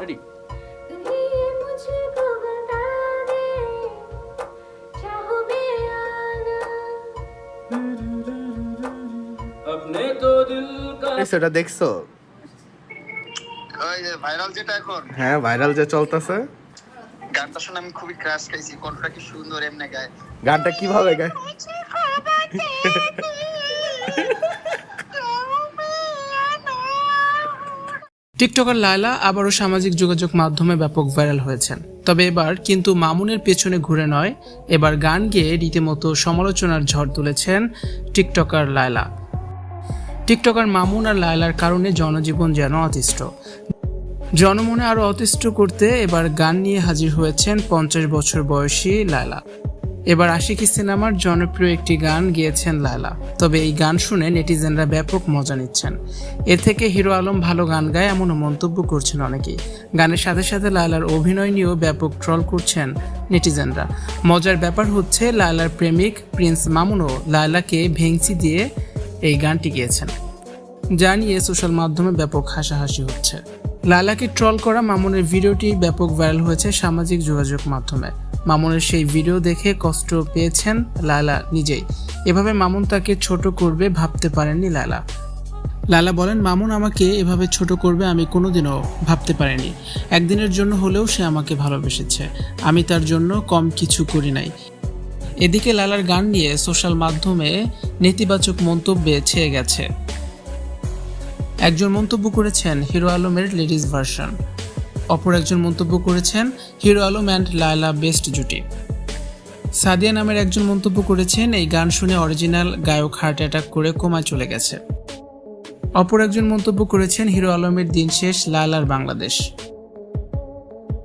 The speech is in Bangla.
রেডি সেটা দেখছ? ভাইরাল যেটা এখন। হ্যাঁ ভাইরাল যে চলতেছে। গানটা শুনে আমি খুবই ক্রাশ খাইছি কণ্ঠটা কি সুন্দর এমনি গায়। গানটা কীভাবে গায়? টিকটকার লায়লা আবারও সামাজিক যোগাযোগ মাধ্যমে ব্যাপক ভাইরাল হয়েছেন। তবে এবার কিন্তু মামুনের পেছনে ঘুরে নয়, এবার গান গেয়ে রীতিমতো সমালোচনার ঝড় তুলেছেন টিকটকার লায়লা। টিকটকার মামুন আর লায়লার কারণে জনজীবন যেন অতিষ্ঠ। জনমনে আরও অতিষ্ঠ করতে এবার গান নিয়ে হাজির হয়েছেন পঞ্চাশ বছর বয়সী লায়লা। এবার আশিকি সিনেমার জনপ্রিয় একটি গান গেয়েছেন লায়লা। তবে এই গান শুনে নেটিজেনরা ব্যাপক মজা নিচ্ছেন। এ থেকে হিরো আলম ভালো গান গায় এমনও মন্তব্য করছেন অনেকেই। গানের সাথে সাথে লায়লার অভিনয় নিয়েও ব্যাপক ট্রল করছেন নেটিজেনরা। মজার ব্যাপার হচ্ছে, লায়লার প্রেমিক প্রিন্স মামুনও লায়লাকে ভেংচি দিয়ে এই গানটি গেয়েছেন, যা নিয়ে সোশ্যাল মাধ্যমে ব্যাপক হাসাহাসি হচ্ছে। লালাকে ট্রল করা মামুনের ভিডিওটি ব্যাপক ভাইরাল হয়েছে সামাজিক যোগাযোগ মাধ্যমে। মামুনের সেই ভিডিও দেখে কষ্ট পেয়েছেন লালা নিজেই। এভাবে মামুন তাকে ছোট করবে ভাবতে পারেননি লালা। লালা বলেন, মামুন আমাকে এভাবে ছোট করবে আমি কোনোদিনও ভাবতে পারিনি। একদিনের জন্য হলেও সে আমাকে ভালোবেসেছে। আমি তার জন্য কম কিছু করি নাই। এদিকে লালার গান নিয়ে সোশ্যাল মাধ্যমে নেতিবাচক মন্তব্যে ছেয়ে গেছে। একজন মন্তব্য করেছেন, হিরো আলমের লেডিস ভার্সন। অপর একজন মন্তব্য করেছেন, হিরো আলম অ্যান্ড লায়লা বেস্ট জুটি। সাদিয়া নামের একজন মন্তব্য করেছেন, এই গান শুনে অরিজিনাল গায়ক হার্ট অ্যাটাক করে কোমা চলে গেছে। অপর একজন মন্তব্য করেছেন, হিরো আলমের দিন শেষ, লায়লার বাংলাদেশ।